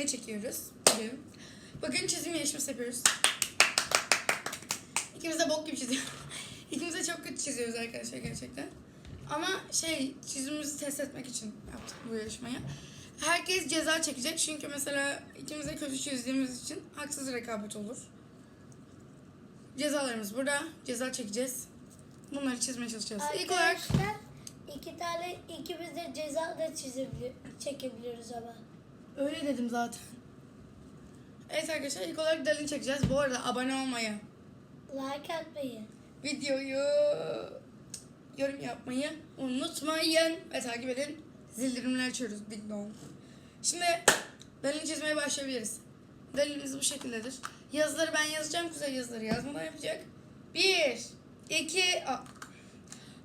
Ne çekiyoruz? Bugün. Bugün çizim yarışması yapıyoruz. İkimiz de bok gibi çiziyoruz. İkimiz de çok kötü çiziyoruz arkadaşlar gerçekten. Ama şey çizimimizi test etmek için yaptık bu yarışmayı. Herkes ceza çekecek çünkü mesela ikimiz de kötü çizdiğimiz için haksız rekabet olur. Cezalarımız burada. Ceza çekeceğiz. Bunları çizmeye çalışacağız. İlk olarak Arkadaşlar iki tane ikimiz de ceza da çizebilir, çekebiliyoruz ama. Öyle dedim zaten. Evet arkadaşlar ilk olarak Dalin çekeceğiz. Bu arada abone olmayı, Like atmayı. videoyu yorum yapmayı unutmayın ve takip edin. Zildirimleri açıyoruz. Ding dong. Şimdi Dalin çizmeye başlayabiliriz. Dalinimiz bu şekildedir. Yazıları ben yazacağım. Kuzey yazıları yazmadan yapacak. Bir, iki, Aa,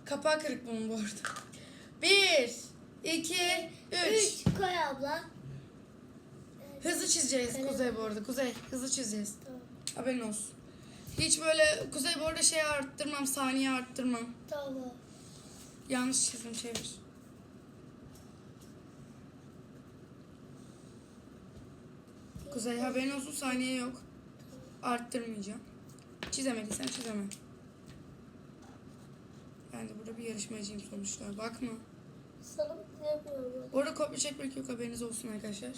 kapağı kırık bunun bu arada. Bir, iki, üç. Üç koy abla. Hızlı çizeceğiz. Kuzey bu arada. Kuzey hızlı çizeceğiz. Tamam. Haberin olsun. Hiç böyle Kuzey bu arada şey arttırmam, saniye arttırmam. Tamam. Yanlış çizim çevir. Kuzey haberin olsun saniye yok. Arttırmayacağım. Çizemediysen çizeme. De burada bir yarışmacıyım sonuçta. Bakma. Sana yapıyorum? Bu arada kopya çekmek yok haberiniz olsun arkadaşlar.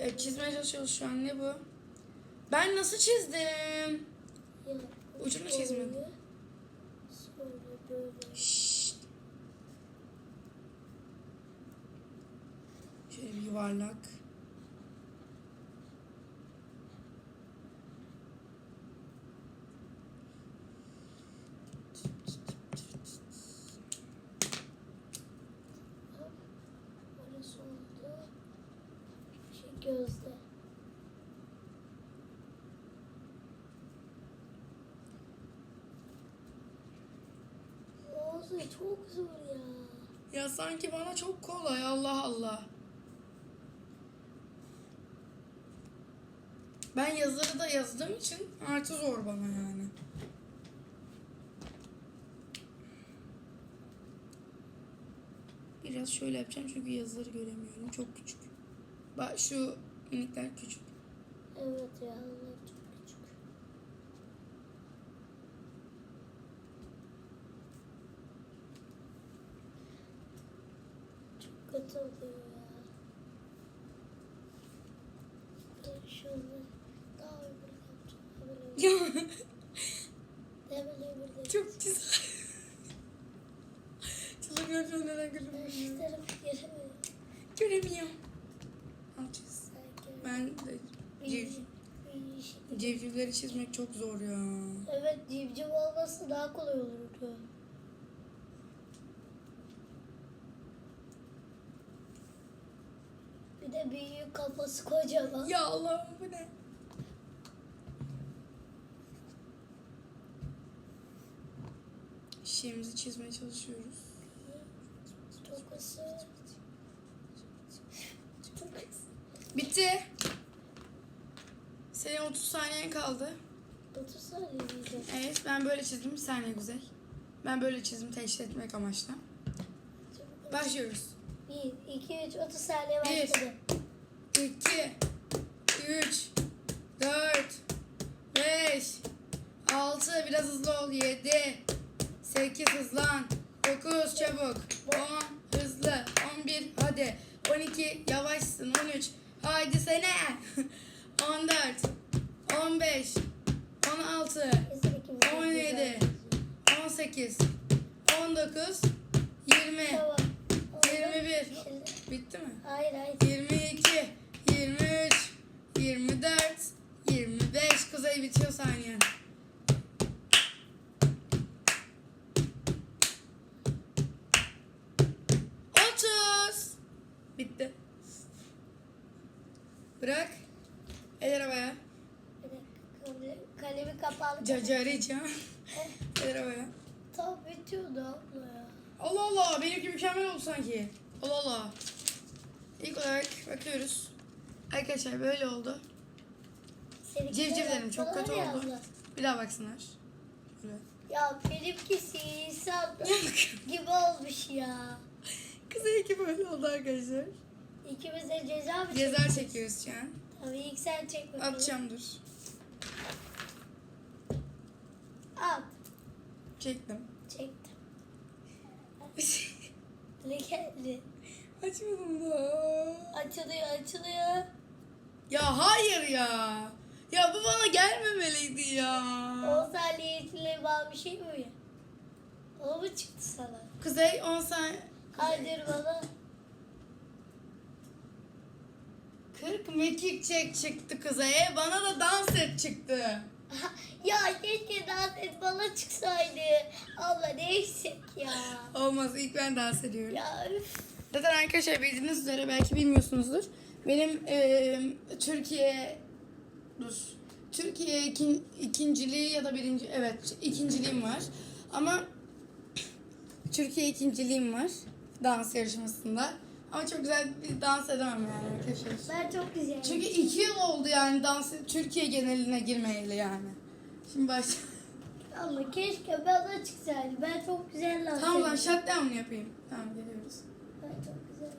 Evet çizmeye çalışıyoruz şu an. Ne bu? Ben nasıl çizdim? Ucunu çizmedim. Şşt. Şöyle bir yuvarlak. Orası oldu. Şey gözde. Olsun çok zor ya. Ya sanki bana çok kolay Allah Allah. Ben yazıları da yazdığım için artı zor bana yani. Biraz şöyle yapacağım çünkü yazıları göremiyorum. Çok küçük. Bak şu minikler küçük. Evet ya onlar çok küçük. Çok kötü oluyor ya. Ben şunu daha öbür yapacağım. Böyle öbür çok güzel. Çıldırıyorum şu neden Ben gülüyorum. şu tarafı göremiyorum. Göremiyorum. Ben civ, civcivleri çizmek çok zor ya. Evet civciv olması daha kolay olurdu. Bir de büyük kafası kocaman. Ya Allah'ım bu ne? Şeyimizi çizmeye çalışıyoruz. Tokası. Bitti. Senin 30 saniyen kaldı. 30 saniye miydi? Evet ben böyle çizdim. Bir saniye Güzel. Ben böyle çizdim teşhis etmek amaçlı. Başlıyoruz. 1, 2, 3, 30 saniye başladı. 2 3 4 5 6 biraz hızlı ol 7 8 hızlan 9 çabuk 10 hızlı 11 hadi 12 yavaşsın 13 haydi sene 14 15 16 17 18 19 20 Tamam. 21 Şimdi- bitti mi? Hayır hayır. 22, 23, Kapalı. Cacarıca. El arabaya. Tam bitiyordu abla ya. Allah Allah. Benimki mükemmel oldu sanki. Allah Allah. İlk olarak bakıyoruz. Arkadaşlar böyle oldu. Civcivlerim çok kötü ya oldu. abla. Bir daha baksınlar. Ya benimkisi insan gibi olmuş ya. Kızı iki böyle oldu arkadaşlar. İkimiz de ceza mı Ceza çekiyoruz şu an. Tamam ilk sen çek bakalım. Atacağım dur. At. Çektim. Çektim. Ne geldi? Açmadım da. Açılıyor açılıyor. Ya hayır ya. Ya bu bana gelmemeliydi ya. 10 saniye içinde bağlı bir şey mi? O mu çıktı sana? Kuzey 10 saniye. Kaydır bana. 40 mekik çek çıktı Kuzey'e. Bana da dans et çıktı. ya keşke dans et bana çıksaydı. Allah ne eksik ya. Olmaz ilk ben dans ediyorum. Ya üf. Zaten arkadaşlar bildiğiniz üzere belki bilmiyorsunuzdur. Benim eee, Türkiye dur. Türkiye ikin, ikinciliği ya da birinci evet ikinciliğim var. Ama Türkiye ikinciliğim var dans yarışmasında. Ama çok güzel bir dans edemem yani arkadaşlar. Ben çok güzel. Çünkü iki yıl oldu yani dans Türkiye geneline girmeyeli yani. Şimdi baş. Allah keşke bana çıksaydı. Ben çok güzel dans tamam lan ediyorum. shutdown yapayım. Tamam geliyoruz. Ben çok güzel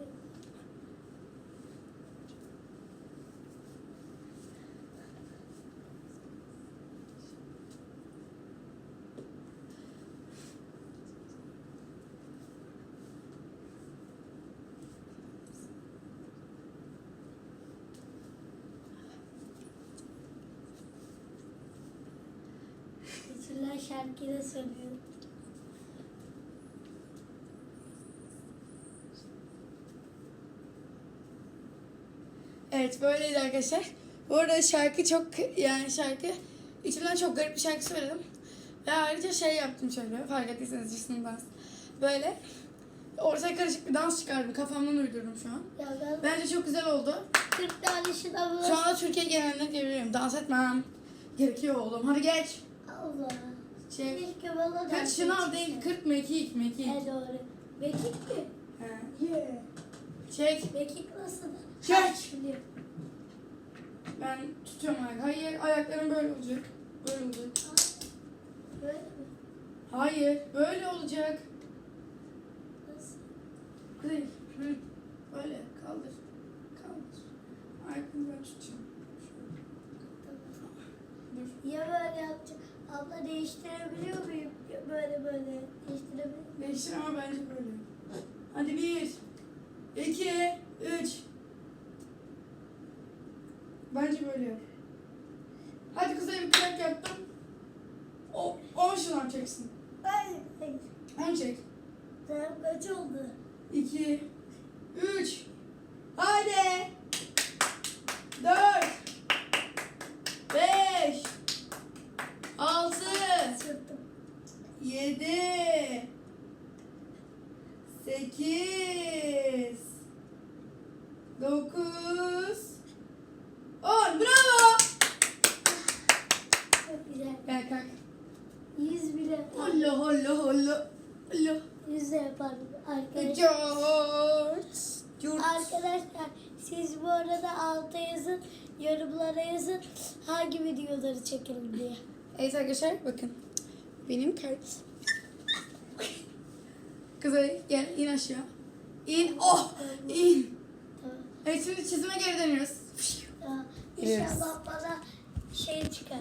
ediyorum. İçinden şarkıyla söylüyorum. Evet böyleydi arkadaşlar. Bu arada şarkı çok yani şarkı içimden çok garip bir şarkı söyledim. Ve ayrıca şey yaptım şöyle fark ettiyseniz Justin dans. Böyle ortaya karışık bir dans çıkardım. Kafamdan uydurdum şu an. Ya ben Bence çok güzel oldu. 40 tane şınavı Şu anda Türkiye geneline diyebilirim. Dans etmem gerekiyor oğlum. Hadi geç. Allah. Çek. Keşke bana da 40 şınav değil 40 mekik mekik. E doğru. Mekik mi? He. Yeah. Çek. Mekik nasıl? Çek. Ben tutuyorum ayak. Hayır ayaklarım böyle olacak. Böyle olacak. Böyle mi? Hayır böyle olacak. 2, 3. Bence böyle. Hadi kıza bir kıyak yaptım. O, 10 şınav çeksin. Ben çek. 10 çek. Tamam kaç oldu? 2, 3. Allah Allah Allah. Allah. Yüz de arkadaşlar. George. George. Arkadaşlar siz bu arada alta yazın, yorumlara yazın hangi videoları çekelim diye. Evet arkadaşlar bakın. Benim kardeşim. Kızay gel in aşağı. İn. Oh. in. Tamam. Evet şimdi çizime geri dönüyoruz. tamam. Evet. İnşallah bana şey çıkar.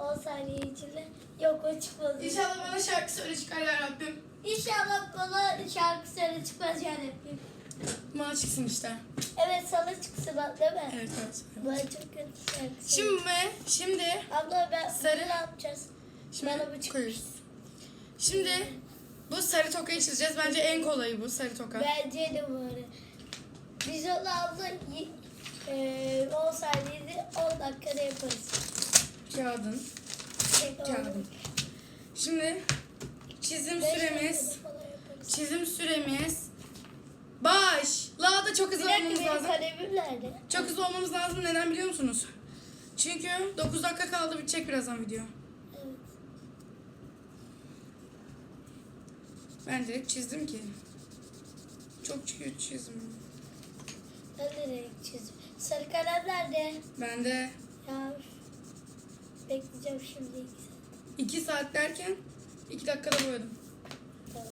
10 saniye içinde. Yok o çıkmaz. İnşallah bana şarkı söyle çıkar ya Rabbim. İnşallah bana şarkı söyle çıkmaz yani. Bana çıksın işte. Evet sana çıksın değil mi? Evet evet. Ben çok kötü şarkı Şimdi söylüyorum. şimdi Abla ben Sarı. ne yapacağız? şimdi Bana bu çıkmış. Şimdi bu sarı tokayı çizeceğiz. Bence en kolayı bu sarı toka. Bence de bu arada. Biz onu abla eee, 10 saniyede 10 dakikada yaparız. Kağıdın. Şimdi çizim süremiz. Çizim süremiz. Baş. La da çok hızlı olmamız lazım. Çok hızlı olmamız lazım. Neden biliyor musunuz? Çünkü 9 dakika kaldı bitecek birazdan video. Evet. Ben direkt çizdim ki. Çok kötü çizim. Ben de renk çizim. Sarı kalem nerede? Ben de Ya. Bekleyeceğim şimdi. 2 saat derken 2 dakikada boyadım.